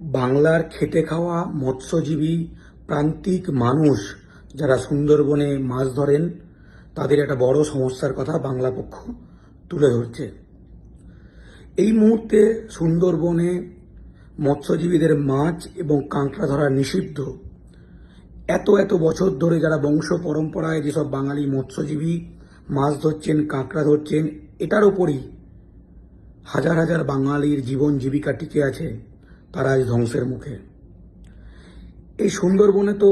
বাংলার খেটে খাওয়া মৎস্যজীবী প্রান্তিক মানুষ যারা সুন্দরবনে মাছ ধরেন, তাদের একটা বড় সমস্যার কথা বাংলা পক্ষ তুলে ধরছে। এই মুহূর্তে সুন্দরবনে মৎস্যজীবীদের মাছ এবং কাঁকড়া ধরা নিষিদ্ধ। এত এত বছর ধরে যারা বংশ পরম্পরায় যেসব বাঙালি মৎস্যজীবী মাছ ধরছেন, কাঁকড়া ধরছেন, এটার ওপরই হাজার হাজার বাঙালির জীবন জীবিকা টিকে আছে। তারা আজ ধ্বংসের মুখে। এই সুন্দরবনে তো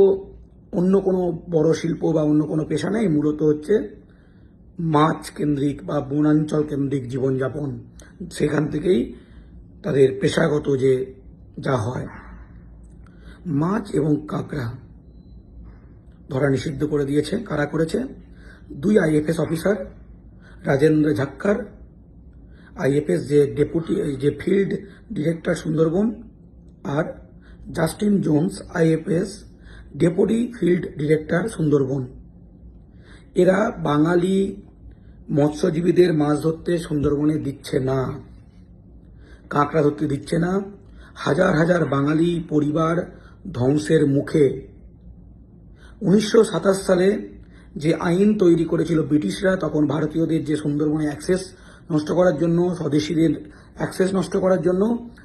অন্য কোনো বড় শিল্প বা অন্য কোনো পেশা নেই, মূলত হচ্ছে মাছ কেন্দ্রিক বা বনাঞ্চল কেন্দ্রিক জীবনযাপন। সেখান থেকেই তাদের পেশাগত যে যা হয়। মাছ এবং কাঁকড়া ধরা নিষিদ্ধ করে দিয়েছে, কারা করেছে? দুই IFS officer, Rajendra Jakhar, IFS যে ডেপুটি, যে ফিল্ড ডিরেক্টর সুন্দরবন আর Justin Jones, IFS, deputy field director Sundarban. এরা বাঙালি মৎস্যজীবীদের মাছ ধরতে সুন্দরবনে দিচ্ছে না, কাঁকড়া ধরতে দিচ্ছে না। হাজার হাজার বাঙালি পরিবার ধ্বংসের মুখে। উনিশশো সাতাশ সালে যে আইন তৈরি করেছিল ব্রিটিশরা, তখন ভারতীয়দের যে সুন্দরবনে অ্যাক্সেস নষ্ট করার জন্য, স্বদেশীদের অ্যাক্সেস নষ্ট করার জন্য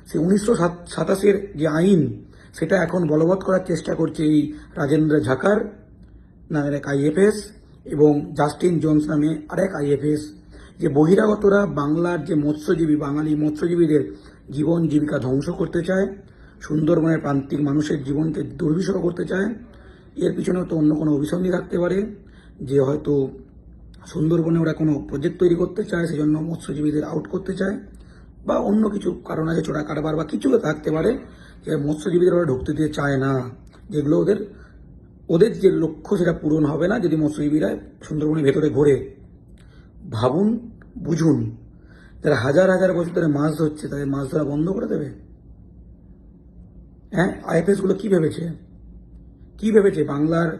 সে উনিশশো সাতাশের যে আইন, সেটা এখন বলবৎ করার চেষ্টা করছে এই রাজেন্দ্র ঝাকার নামের এক আইএফএস এবং জাস্টিন জোন্স নামে আরেক আইএফএস যে বহিরাগতরা বাংলার যে মৎস্যজীবী, বাঙালি মৎস্যজীবীদের জীবন জীবিকা ধ্বংস করতে চায়, সুন্দরবনের প্রান্তিক মানুষের জীবনকে দুর্বিষহ করতে চায়, এর পিছনে তো অন্য কোনো অভিসন্ধি থাকতে পারে, যে হয়তো সুন্দরবনে ওরা কোনো প্রজেক্ট তৈরি করতে চায়, সেজন্য মৎস্যজীবীদের আউট করতে চায়, বা অন্য কিছু কারণ আছে চোরা কারবার বা কিছু থাকতে পারে, যে মৎস্যজীবীদের ওরা ঢুকতে দিতে চায় না। যেগুলো ওদের ওদের যে লক্ষ্য সেটা পূরণ হবে না যদি মৎস্যজীবীরা সুন্দরবনের ভেতরে ঘোরে। ভাবুন, বুঝুন, যারা হাজার হাজার বছর ধরে মাছ ধরছে, তাদের মাছ ধরা বন্ধ করে দেবে? হ্যাঁ আইএফএসগুলো কী ভেবেছে? কি ভেবেছে? বাংলার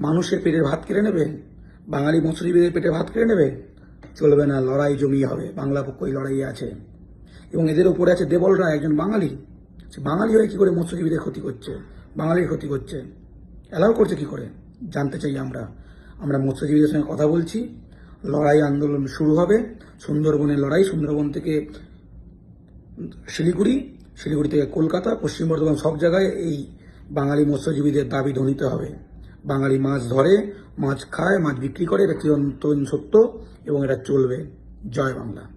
মানুষের পেটের ভাত কেড়ে নেবে? বাঙালি মৎস্যজীবীদের পেটে ভাত কেড়ে নেবে? চলবে না, লড়াই জমিয়ে হবে। বাংলা পক্ষ এই লড়াইয়ে আছে। এবং এদের উপরে আছে দেবল রায় একজন বাঙালি। সে বাঙালি হয়ে কি করে মৎস্যজীবীদের ক্ষতি করছে? বাঙালির ক্ষতি করছে। অ্যালাউ করছে কি করে? জানতে চাই আমরা। আমরা মৎস্যজীবীদের সঙ্গে কথা বলছি। লড়াই আন্দোলন শুরু হবে। সুন্দরবনের লড়াই, সুন্দরবন থেকে শিলিগুড়ি শিলিগুড়ি থেকে কলকাতা, পশ্চিম বর্ধমান সব জায়গায় এই বাঙালি মৎস্যজীবীদের দাবি ধ্বনিত হবে। বাঙালি মাছ ধরে, মাছ খায়, মাছ বিক্রি করে, এটা চিরন্তন সত্য এবং এটা চলবে। জয় বাংলা।